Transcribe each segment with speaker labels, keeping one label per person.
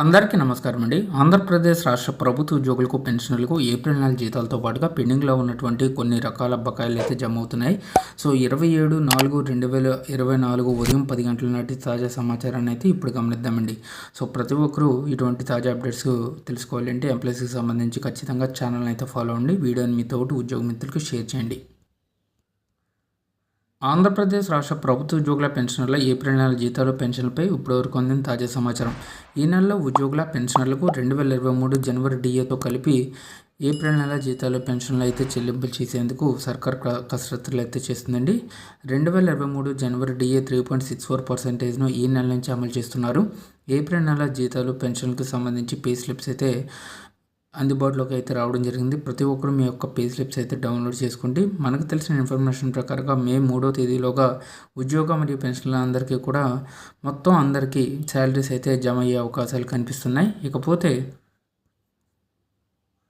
Speaker 1: అందరికీ నమస్కారం అండి. ఆంధ్రప్రదేశ్ రాష్ట్ర ప్రభుత్వ ఉద్యోగులకు పెన్షన్లకు ఏప్రిల్ నెల జీతాలతో పాటుగా పెండింగ్లో ఉన్నటువంటి కొన్ని రకాల బకాయిలు అయితే జమ అవుతున్నాయి. సో ఇరవై ఏడు నాలుగు రెండు వేల ఇరవై నాలుగు ఉదయం పది గంటల నాటి తాజా సమాచారాన్ని అయితే ఇప్పుడు గమనిద్దామండి. సో ప్రతి ఒక్కరూ ఇటువంటి తాజా అప్డేట్స్ తెలుసుకోవాలంటే ఎంప్లాయీస్కి సంబంధించి ఖచ్చితంగా ఛానల్ని అయితే ఫాలో అవ్వండి. వీడియోని మీ తోటి ఉద్యోగ మిత్రులకు షేర్ చేయండి. ఆంధ్రప్రదేశ్ రాష్ట్ర ప్రభుత్వ ఉద్యోగుల పెన్షనర్ల ఏప్రిల్ నెల జీతాలు పెన్షన్లపై ఇప్పటివరకు అందిన తాజా సమాచారం. ఈ నెలలో ఉద్యోగుల పెన్షనర్లకు రెండు వేల ఇరవై మూడు జనవరి డిఏతో కలిపి ఏప్రిల్ నెల జీతాలు పెన్షన్లు అయితే చెల్లింపులు చేసేందుకు సర్కార్ కసరత్తులు అయితే చేస్తుందండి. రెండు వేల ఇరవై మూడు జనవరి DA three point six four పర్సెంటేజ్ను ఈ నెల నుంచి అమలు చేస్తున్నారు. ఏప్రిల్ నెల జీతాలు పెన్షన్లకు సంబంధించి పే స్లిప్స్ అయితే అందుబాటులోకి అయితే రావడం జరిగింది. ప్రతి ఒక్కరు మీ యొక్క పే స్లిప్స్ అయితే డౌన్లోడ్ చేసుకోండి మనకు తెలిసిన ఇన్ఫర్మేషన్ ప్రకారంగా మే మూడో తేదీలోగా ఉద్యోగ మరియు పెన్షన్ల అందరికీ కూడా మొత్తం అందరికీ శాలరీస్ అయితే జమ అయ్యే అవకాశాలు కనిపిస్తున్నాయి. ఇకపోతే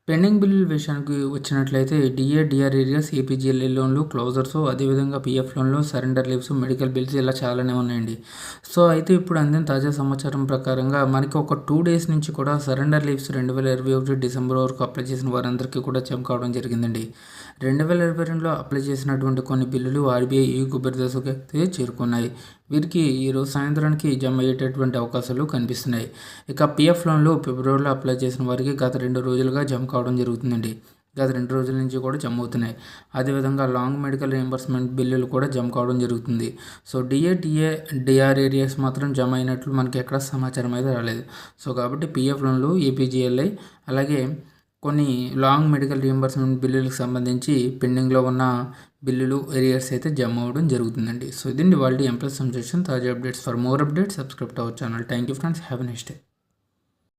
Speaker 1: పెండింగ్ బిల్లుల విషయానికి వచ్చినట్లయితే డిఏ డిఆర్ ఏరియాస్ ఏపీజీఎల్ఏ లోన్లు క్లోజర్స్ అదేవిధంగా పిఎఫ్ లోన్లు సరెండర్ లీవ్స్ మెడికల్ బిల్స్ ఇలా చాలానే ఉన్నాయండి. సో అయితే ఇప్పుడు అందిన తాజా సమాచారం ప్రకారంగా మనకి ఒక టూ డేస్ నుంచి కూడా సరెండర్ లీవ్స్ రెండు వేల ఇరవై ఒకటి డిసెంబర్ వరకు అప్లై చేసిన వారందరికీ కూడా జమ కావడం జరిగిందండి. రెండు వేల ఇరవై రెండులో అప్లై చేసినటువంటి కొన్ని బిల్లులు ఆర్బీఐ ఈ గుబర్దశకు అయితే చేరుకున్నాయి. వీరికి ఈరోజు సాయంత్రానికి జమ అయ్యేటటువంటి అవకాశాలు కనిపిస్తున్నాయి. ఇక పిఎఫ్ లోన్లు ఫిబ్రవరిలో అప్లై చేసిన వారికి గత రెండు రోజులుగా జమ కావడం జరుగుతుందండి. గత రెండు రోజుల నుంచి కూడా జమ అవుతున్నాయి. అదేవిధంగా లాంగ్ మెడికల్ రియంబర్స్మెంట్ బిల్లులు కూడా జమ కావడం జరుగుతుంది. సో డిఏ డిఆర్ ఏరియాస్ మాత్రం జమ అయినట్లు మనకి ఎక్కడ సమాచారం అయితే రాలేదు. సో కాబట్టి పిఎఫ్ లోన్లు ఏపీజీఎల్ఐ అలాగే కొన్ని లాంగ్ మెడికల్ రియంబర్స్మెంట్ బిల్లులకు సంబంధించి పెండింగ్లో ఉన్న బిల్లులు ఎరియర్స్ అయితే జమ అవ్వడం జరుగుతుందండి. సో ఇదండి వాళ్ళ ఎంప్లస్ సంజెషన్ తాజా updates. For more updates subscribe our channel. Thank you friends. Have next day.